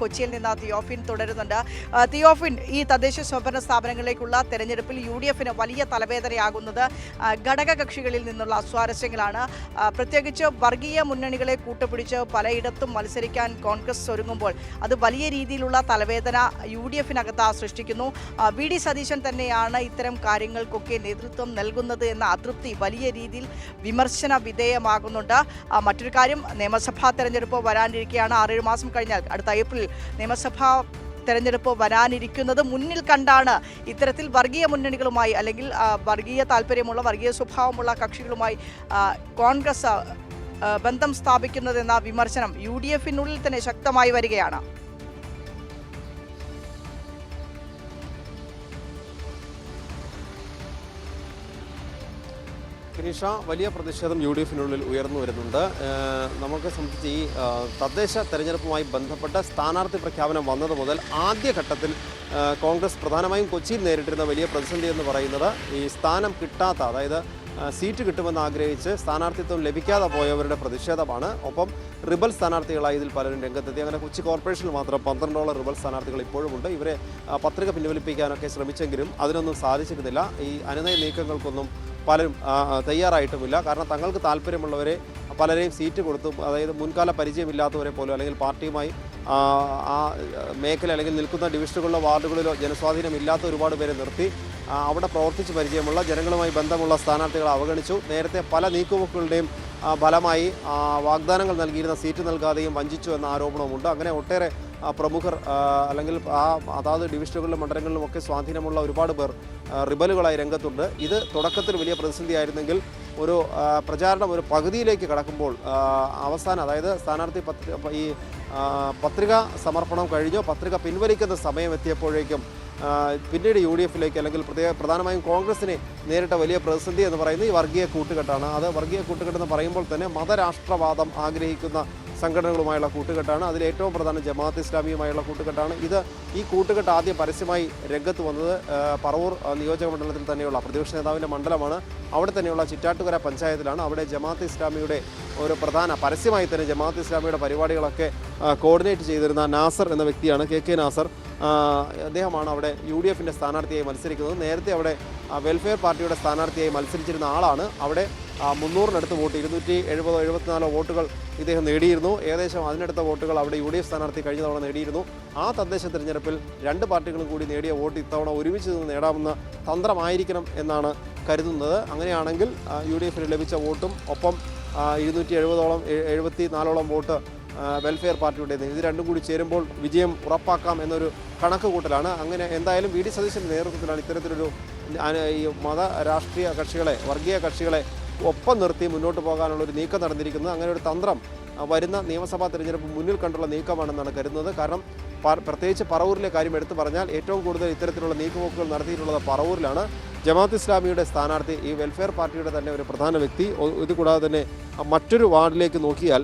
കൊച്ചിയിൽ നിന്ന് തിയോഫിൻ തുടരുന്നുണ്ട്. തിയോഫിൻ ഈ തദ്ദേശ സ്വയംഭരണ സ്ഥാപനങ്ങളിലേക്കുള്ള തെരഞ്ഞെടുപ്പിൽ യു ഡി എഫിന് വലിയ തലവേദനയാകുന്നത് ഘടകകക്ഷികളിൽ ഘടക കക്ഷികളിൽ നിന്നുള്ള അസ്വാരസ്യങ്ങളാണ്. ആ, പ്രത്യേകിച്ച് വർഗീയ മുന്നണികളെ കൂട്ടുപിടിച്ച് പലയിടത്തും മത്സരിക്കാൻ കോൺഗ്രസ് ഒരുങ്ങുമ്പോൾ അത് വലിയ രീതിയിലുള്ള തലവേദന യു ഡി എഫിനകത്ത് സൃഷ്ടിക്കുന്നു വി ഡി സതീശൻ തന്നെയാണ് ഇത്തരം കാര്യങ്ങൾക്കൊക്കെ നേതൃത്വം നൽകുന്നത് എന്ന അതൃപ്തി വലിയ രീതിയിൽ വിമർശന വിധേയമാകുന്നുണ്ട്. മറ്റൊരു കാര്യം നിയമസഭാ തെരഞ്ഞെടുപ്പ് വരാനിരിക്കുകയാണ് ആറേഴ് മാസം കഴിഞ്ഞാൽ അടുത്ത ഏപ്രിൽ നിയമസഭാ തെരഞ്ഞെടുപ്പ് വരാനിരിക്കുന്നത് മുന്നിൽ കണ്ടാണ് ഇത്തരത്തിൽ വർഗീയ മുന്നണികളുമായി അല്ലെങ്കിൽ വർഗീയ താല്പര്യമുള്ള വർഗീയ സ്വഭാവമുള്ള കക്ഷികളുമായി കോൺഗ്രസ് ബന്ധം സ്ഥാപിക്കുന്നതെന്ന വിമർശനം യു ഡി എഫിനുള്ളിൽ തന്നെ ശക്തമായി വരികയാണ്. ഫിനിഷ വലിയ പ്രതിഷേധം യു ഡി എഫിനുള്ളിൽ ഉയർന്നു വരുന്നുണ്ട്. നമുക്ക് സംബന്ധിച്ച് ഈ തദ്ദേശ തെരഞ്ഞെടുപ്പുമായി ബന്ധപ്പെട്ട സ്ഥാനാർത്ഥി പ്രഖ്യാപനം വന്നത് മുതൽ ആദ്യഘട്ടത്തിൽ കോൺഗ്രസ് പ്രധാനമായും കൊച്ചിയിൽ നേരിട്ടിരുന്ന വലിയ പ്രതിസന്ധി എന്ന് പറയുന്നത് ഈ സ്ഥാനം കിട്ടാത്ത അതായത് സീറ്റ് കിട്ടുമെന്ന് ആഗ്രഹിച്ച് സ്ഥാനാർത്ഥിത്വം ലഭിക്കാതെ പോയവരുടെ പ്രതിഷേധമാണ്. ഒപ്പം റിബൽ സ്ഥാനാർത്ഥികളായി ഇതിൽ പലരും രംഗത്തെത്തി. അങ്ങനെ കൊച്ചി കോർപ്പറേഷനിൽ മാത്രം പന്ത്രണ്ടോളം റിബൽ സ്ഥാനാർത്ഥികൾ ഇപ്പോഴുമുണ്ട് ഇവരെ പത്രിക പിൻവലിപ്പിക്കാനൊക്കെ ശ്രമിച്ചെങ്കിലും അതിനൊന്നും സാധിച്ചിരുന്നില്ല. ഈ അനുനയ നീക്കങ്ങൾക്കൊന്നും പലരും തയ്യാറായിട്ടുമില്ല. കാരണം തങ്ങൾക്ക് താല്പര്യമുള്ളവരെ പലരെയും സീറ്റ് കൊടുത്തും അതായത് മുൻകാല പരിചയമില്ലാത്തവരെ പോലും അല്ലെങ്കിൽ പാർട്ടിയുമായി ആ, മേഖല അല്ലെങ്കിൽ നിൽക്കുന്ന ഡിവിഷനുകളിലോ വാർഡുകളിലോ ജനസ്വാധീനം ഇല്ലാത്ത ഒരുപാട് പേരെ നിർത്തി അവിടെ പ്രവർത്തിച്ച് പരിചയമുള്ള ജനങ്ങളുമായി ബന്ധമുള്ള സ്ഥാനാർത്ഥികളെ അവഗണിച്ചു. നേരത്തെ പല നീക്കുപോക്കുകളുടെയും ഫലമായി വാഗ്ദാനങ്ങൾ നൽകിയിരുന്ന സീറ്റ് നൽകാതെയും വഞ്ചിച്ചു എന്ന ആരോപണവുമുണ്ട്. അങ്ങനെ ഒട്ടേറെ പ്രമുഖർ അല്ലെങ്കിൽ ആ അതാത് ഡിവിഷനുകളിലും മണ്ഡലങ്ങളിലും ഒക്കെ സ്വാധീനമുള്ള ഒരുപാട് പേർ റിബലുകളായി രംഗത്തുണ്ട്. ഇത് തുടക്കത്തിൽ വലിയ പ്രതിസന്ധിയായിരുന്നെങ്കിൽ ഒരു പ്രചാരണം ഒരു പകുതിയിലേക്ക് കടക്കുമ്പോൾ അവസാനം അതായത് സ്ഥാനാർത്ഥി ഈ പത്രിക സമർപ്പണം കഴിഞ്ഞോ പത്രിക പിൻവലിക്കുന്ന സമയം എത്തിയപ്പോഴേക്കും പിന്നീട് യു ഡി എഫിലേക്ക് അല്ലെങ്കിൽ പ്രത്യേക പ്രധാനമായും കോൺഗ്രസിനെ നേരിട്ട വലിയ പ്രതിസന്ധി എന്ന് പറയുന്നത് ഈ വർഗീയ കൂട്ടുകെട്ടാണ്. അത് വർഗീയ കൂട്ടുകെട്ടെന്ന് പറയുമ്പോൾ തന്നെ മതരാഷ്ട്രവാദം ആഗ്രഹിക്കുന്ന സംഘടനകളുമായുള്ള കൂട്ടുകെട്ടാണ്. അതിൽ ഏറ്റവും പ്രധാനം ജമാഅത്ത് ഇസ്ലാമിയുമായുള്ള കൂട്ടുകെട്ടാണ്. ഇത് ഈ കൂട്ടുകെട്ട് ആദ്യം പരസ്യമായി രംഗത്ത് വന്നത് പറവൂർ നിയോജക മണ്ഡലത്തിൽ തന്നെയുള്ള പ്രതിപക്ഷ നേതാവിന്റെ മണ്ഡലമാണ്. അവിടെ തന്നെയുള്ള ചിറ്റാട്ടുകര പഞ്ചായത്തിലാണ്. അവിടെ ജമാഅത്ത് ഇസ്ലാമിയുടെ ഒരു പ്രധാന പരസ്യമായി തന്നെ ജമാഅത്ത് ഇസ്ലാമിയുടെ പരിപാടികളൊക്കെ കോർഡിനേറ്റ് ചെയ്തിരുന്ന നാസർ എന്ന വ്യക്തിയാണ് കെ കെ നാസർ. അദ്ദേഹമാണ് അവിടെ യു ഡി എഫിന്റെ സ്ഥാനാർത്ഥിയായി മത്സരിക്കുന്നത്. നേരത്തെ അവിടെ വെൽഫെയർ പാർട്ടിയുടെ സ്ഥാനാർത്ഥിയായി മത്സരിച്ചിരുന്ന ആളാണ്. അവിടെ മുന്നൂറിനടുത്ത് വോട്ട് ഇരുന്നൂറ്റി എഴുപതോ എഴുപത്തിനാലോ വോട്ടുകൾ ഇദ്ദേഹം നേടിയിരുന്നു. ഏകദേശം അതിനടുത്ത വോട്ടുകൾ അവിടെ യു ഡി എഫ് സ്ഥാനാർത്ഥി കഴിഞ്ഞ തവണ നേടിയിരുന്നു. ആ തദ്ദേശ തിരഞ്ഞെടുപ്പിൽ രണ്ട് പാർട്ടികളും കൂടി നേടിയ വോട്ട് ഇത്തവണ ഒരുമിച്ച് നിന്ന് നേടാമെന്ന തന്ത്രമായിരിക്കണം എന്നാണ് കരുതുന്നത്. അങ്ങനെയാണെങ്കിൽ യു ഡി എഫിന് ലഭിച്ച വോട്ടും ഒപ്പം ഇരുന്നൂറ്റി എഴുപതോളം എഴുപത്തി നാലോളം വോട്ട് വെൽഫെയർ പാർട്ടിയുടേത്. ഇത് രണ്ടും കൂടി ചേരുമ്പോൾ വിജയം ഉറപ്പാക്കാം എന്നൊരു കണക്ക് കൂട്ടലാണ് അങ്ങനെ എന്തായാലും വി ഡി സതീശന്റെ നേതൃത്വത്തിലാണ് ഇത്തരത്തിലൊരു ഈ മത രാഷ്ട്രീയ കക്ഷികളെ വർഗീയ കക്ഷികളെ ഒപ്പം നിർത്തി മുന്നോട്ട് പോകാനുള്ള ഒരു നീക്കം നടന്നിരിക്കുന്നത്. അങ്ങനെ ഒരു തന്ത്രം വരുന്ന നിയമസഭാ തെരഞ്ഞെടുപ്പ് മുന്നിൽ കണ്ടുള്ള നീക്കമാണെന്നാണ് കരുതുന്നത്. കാരണം പ്രത്യേകിച്ച് പറവൂരിലെ കാര്യം എടുത്തു പറഞ്ഞാൽ ഏറ്റവും കൂടുതൽ ഇത്തരത്തിലുള്ള നീക്കുപോക്കുകൾ നടത്തിയിട്ടുള്ളത് പറവൂരിലാണ്. ജമാഅത്ത് ഇസ്ലാമിയുടെ സ്ഥാനാർത്ഥി ഈ വെൽഫെയർ പാർട്ടിയുടെ തന്നെ ഒരു പ്രധാന വ്യക്തി. ഇതുകൂടാതെ ഇത് കൂടാതെ തന്നെ മറ്റൊരു വാർഡിലേക്ക് നോക്കിയാൽ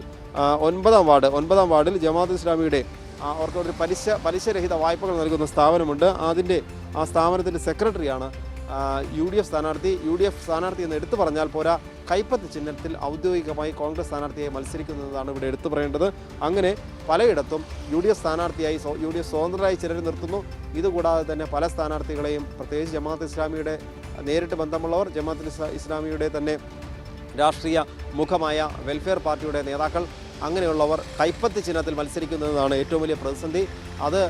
ഒൻപതാം വാർഡ് ഒൻപതാം വാർഡിൽ ജമാഅത്ത് ഇസ്ലാമിയുടെ ഒരു പലിശ പലിശരഹിത വായ്പകൾ നൽകുന്ന സ്ഥാപനമുണ്ട്. അതിന്റെ ആ സ്ഥാപനത്തിന്റെ സെക്രട്ടറിയാണ് യു ഡി എഫ് സ്ഥാനാർത്ഥി. യു ഡി എഫ് സ്ഥാനാർത്ഥി എന്ന് എടുത്തു പറഞ്ഞാൽ പോരാ കൈപ്പത്ത് ചിഹ്നത്തിൽ ഔദ്യോഗികമായി കോൺഗ്രസ് സ്ഥാനാർത്ഥിയായി മത്സരിക്കുന്നതാണ് ഇവിടെ എടുത്തു പറയേണ്ടത്. അങ്ങനെ പലയിടത്തും യു ഡി എഫ് സ്ഥാനാർത്ഥിയായി യു ഡി എഫ് സ്വതന്ത്രരായി ചിലർ നിർത്തുന്നു. ഇതുകൂടാതെ തന്നെ പല സ്ഥാനാർത്ഥികളെയും പ്രത്യേകിച്ച് ജമാഅത്ത് ഇസ്ലാമിയുടെ നേരിട്ട് ബന്ധമുള്ളവർ ജമാഅത്ത് ഇസ്ലാമിയുടെ തന്നെ രാഷ്ട്രീയ മുഖമായ വെൽഫെയർ പാർട്ടിയുടെ നേതാക്കൾ അങ്ങനെയുള്ളവർ കൈപ്പത്തി ചിഹ്നത്തിൽ മത്സരിക്കുന്നതാണ് ഏറ്റവും വലിയ പ്രതിസന്ധി. അത്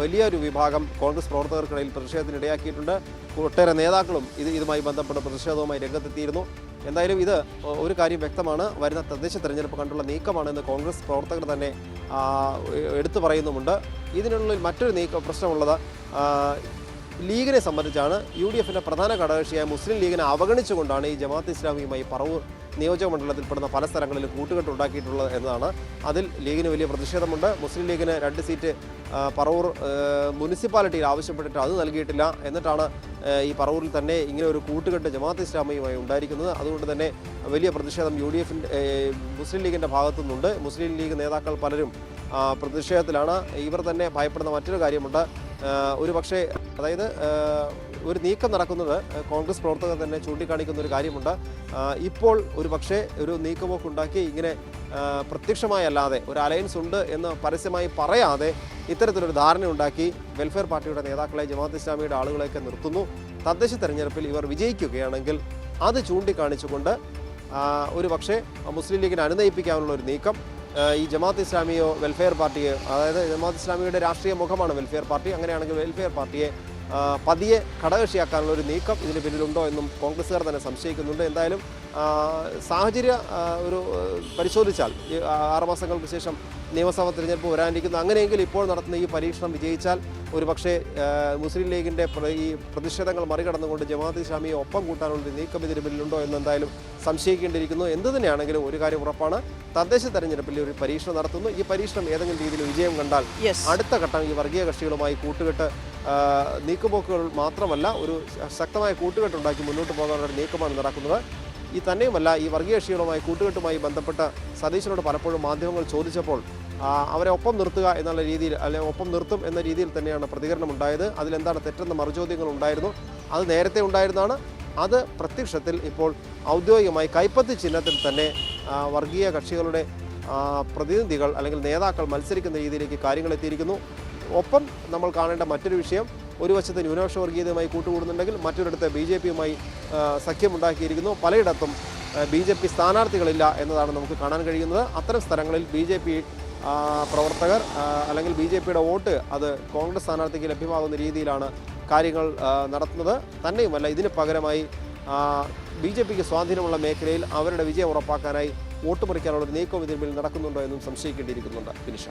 വലിയൊരു വിഭാഗം കോൺഗ്രസ് പ്രവർത്തകർക്കിടയിൽ പ്രതിഷേധത്തിനിടയാക്കിയിട്ടുണ്ട് ഒട്ടേറെ നേതാക്കളും ഇത് ഇതുമായി ബന്ധപ്പെട്ട പ്രതിഷേധവുമായി രംഗത്തെത്തിയിരുന്നു. എന്തായാലും ഇത് ഒരു കാര്യം വ്യക്തമാണ്. വരുന്ന തദ്ദേശ തെരഞ്ഞെടുപ്പ് കണ്ടുള്ള നീക്കമാണെന്ന് കോൺഗ്രസ് പ്രവർത്തകർ തന്നെ എടുത്തു പറയുന്നുമുണ്ട്. ഇതിനുള്ളിൽ മറ്റൊരു നീക്ക പ്രശ്നമുള്ളത് ലീഗിനെ സംബന്ധിച്ചാണ് യു ഡി എഫിന്റെ പ്രധാന ഘടകകക്ഷിയായ മുസ്ലിം ലീഗിനെ അവഗണിച്ചുകൊണ്ടാണ് ഈ ജമാഅത്ത് ഇസ്ലാമിയുമായി പറവൂർ നിയോജക മണ്ഡലത്തിൽപ്പെടുന്ന പല സ്ഥലങ്ങളിലും കൂട്ടുകെട്ടുണ്ടാക്കിയിട്ടുള്ളത് എന്നതാണ്. അതിൽ ലീഗിന് വലിയ പ്രതിഷേധമുണ്ട്. മുസ്ലിം ലീഗിന് രണ്ട് സീറ്റ് പറവൂർ മുനിസിപ്പാലിറ്റിയിൽ ആവശ്യപ്പെട്ടിട്ട് അത് നൽകിയിട്ടില്ല എന്നിട്ടാണ് ഈ പറവൂരിൽ തന്നെ ഇങ്ങനെ ഒരു കൂട്ടുകെട്ട് ജമാഅത്ത് ഇസ്ലാമിയുമായി ഉണ്ടായിരിക്കുന്നത്. അതുകൊണ്ട് തന്നെ വലിയ പ്രതിഷേധം യു ഡി എഫിന്റെ മുസ്ലിം ലീഗിന്റെ ഭാഗത്തു നിന്നുണ്ട് മുസ്ലിം ലീഗ് നേതാക്കൾ പലരും പ്രതിഷേധത്തിലാണ്. ഇവർ തന്നെ ഭയപ്പെടുന്ന മറ്റൊരു കാര്യമുണ്ട്. ഒരു പക്ഷേ അതായത് ഒരു നീക്കം നടക്കുന്നത് കോൺഗ്രസ് പ്രവർത്തകർ തന്നെ ചൂണ്ടിക്കാണിക്കുന്ന ഒരു കാര്യമുണ്ട്. ഇപ്പോൾ ഒരു പക്ഷേ ഒരു നീക്കമൊക്കെ ഉണ്ടാക്കി ഇങ്ങനെ പ്രത്യക്ഷമായല്ലാതെ ഒരു അലയൻസ് ഉണ്ട് എന്ന് പരസ്യമായി പറയാതെ ഇത്തരത്തിലൊരു ധാരണ ഉണ്ടാക്കി വെൽഫെയർ പാർട്ടിയുടെ നേതാക്കളെ ജമാഅത്ത് ഇസ്ലാമിയുടെ ആളുകളെയൊക്കെ നിർത്തുന്നു. തദ്ദേശ തെരഞ്ഞെടുപ്പിൽ ഇവർ വിജയിക്കുകയാണെങ്കിൽ അത് ചൂണ്ടിക്കാണിച്ചുകൊണ്ട് ഒരു പക്ഷേ മുസ്ലിം ലീഗിനെ അനുനയിപ്പിക്കാനുള്ള ഒരു നീക്കം ഈ ജമാഅത്ത് ഇസ്ലാമിയോ വെൽഫെയർ പാർട്ടിയോ അതായത് ജമാഅത്ത് ഇസ്ലാമിയുടെ രാഷ്ട്രീയ മുഖമാണ് വെൽഫെയർ പാർട്ടി അങ്ങനെയാണെങ്കിൽ വെൽഫെയർ പാർട്ടിയെ പതിയെ ഘടകകക്ഷിയാക്കാനുള്ള ഒരു നീക്കം ഇതിന് പിന്നിലുണ്ടോ എന്നും കോൺഗ്രസ്സുകാർ തന്നെ സംശയിക്കുന്നുണ്ട്. എന്തായാലും സാഹചര്യ ഒരു പരിശോധിച്ചാൽ ആറുമാസങ്ങൾക്ക് ശേഷം നിയമസഭാ തിരഞ്ഞെടുപ്പ് വരാനിരിക്കുന്നു. അങ്ങനെയെങ്കിൽ ഇപ്പോൾ നടത്തുന്ന ഈ പരീക്ഷണം വിജയിച്ചാൽ ഒരുപക്ഷെ മുസ്ലിം ലീഗിന്റെ ഈ പ്രതിഷേധങ്ങൾ മറികടന്നുകൊണ്ട് ജമാഅത്ത് ഇസ്ലാമിയെ ഒപ്പം കൂട്ടാനുള്ള നീക്കം ഇതിന് പിന്നിലുണ്ടോ എന്ന് എന്തായാലും സംശയിക്കേണ്ടിയിരിക്കുന്നു. എന്ത് തന്നെയാണെങ്കിലും ഒരു കാര്യം ഉറപ്പാണ് തദ്ദേശ തെരഞ്ഞെടുപ്പിൽ ഒരു പരീക്ഷണം നടത്തുന്നു. ഈ പരീക്ഷണം ഏതെങ്കിലും രീതിയിൽ വിജയം കണ്ടാൽ അടുത്ത ഘട്ടം ഈ വർഗീയ കക്ഷികളുമായി കൂട്ടുകെട്ട് നീക്കുപോക്കുകൾ മാത്രമല്ല ഒരു ശക്തമായ കൂട്ടുകെട്ടുണ്ടാക്കി മുന്നോട്ട് പോകാനുള്ള നീക്കമാണ് നടക്കുന്നത്. ഈ തന്നെയുമല്ല ഈ വർഗീയ കക്ഷികളുമായി കൂട്ടുകെട്ടുമായി ബന്ധപ്പെട്ട് സതീശനോട് പലപ്പോഴും മാധ്യമങ്ങൾ ചോദിച്ചപ്പോൾ അവരെ ഒപ്പം നിർത്തുക എന്നുള്ള രീതിയിൽ അല്ലെ ഒപ്പം നിർത്തും എന്ന രീതിയിൽ തന്നെയാണ് പ്രതികരണം ഉണ്ടായത് അതിലെന്താണ് തെറ്റെന്ന മറുചോദ്യങ്ങൾ ഉണ്ടായിരുന്നു അത് നേരത്തെ ഉണ്ടായിരുന്നതാണ് അത് പ്രത്യക്ഷത്തിൽ ഇപ്പോൾ ഔദ്യോഗികമായി കൈപ്പത്തി ചിഹ്നത്തിൽ തന്നെ വർഗീയ കക്ഷികളുടെ പ്രതിനിധികൾ അല്ലെങ്കിൽ നേതാക്കൾ മത്സരിക്കുന്ന രീതിയിലേക്ക് കാര്യങ്ങൾ എത്തിയിരിക്കുന്നു. ഒപ്പം നമ്മൾ കാണേണ്ട മറ്റൊരു വിഷയം ഒരു വശത്ത് ന്യൂനപക്ഷ വർഗീയതയുമായി കൂട്ടുകൂടുന്നുണ്ടെങ്കിൽ മറ്റൊരിടത്ത് ബി ജെ പിയുമായി സഖ്യമുണ്ടാക്കിയിരിക്കുന്നു. പലയിടത്തും ബി ജെ പി സ്ഥാനാർത്ഥികളില്ല എന്നതാണ് നമുക്ക് കാണാൻ കഴിയുന്നത്. അത്തരം സ്ഥലങ്ങളിൽ ബി ജെ പി പ്രവർത്തകർ അല്ലെങ്കിൽ ബി ജെ പിയുടെ വോട്ട് അത് കോൺഗ്രസ് സ്ഥാനാർത്ഥിക്ക് ലഭ്യമാകുന്ന രീതിയിലാണ് കാര്യങ്ങൾ നടത്തുന്നത്. തന്നെയുമല്ല ഇതിന് പകരമായി ബി ജെ പിക്ക് സ്വാധീനമുള്ള മേഖലയിൽ അവരുടെ വിജയം ഉറപ്പാക്കാനായി വോട്ട് പറിക്കാനുള്ള ഒരു നീക്കം ഇതിന് നടക്കുന്നുണ്ടോ എന്നും സംശയിക്കേണ്ടിയിരിക്കുന്നുണ്ട്. ഫിനിഷ.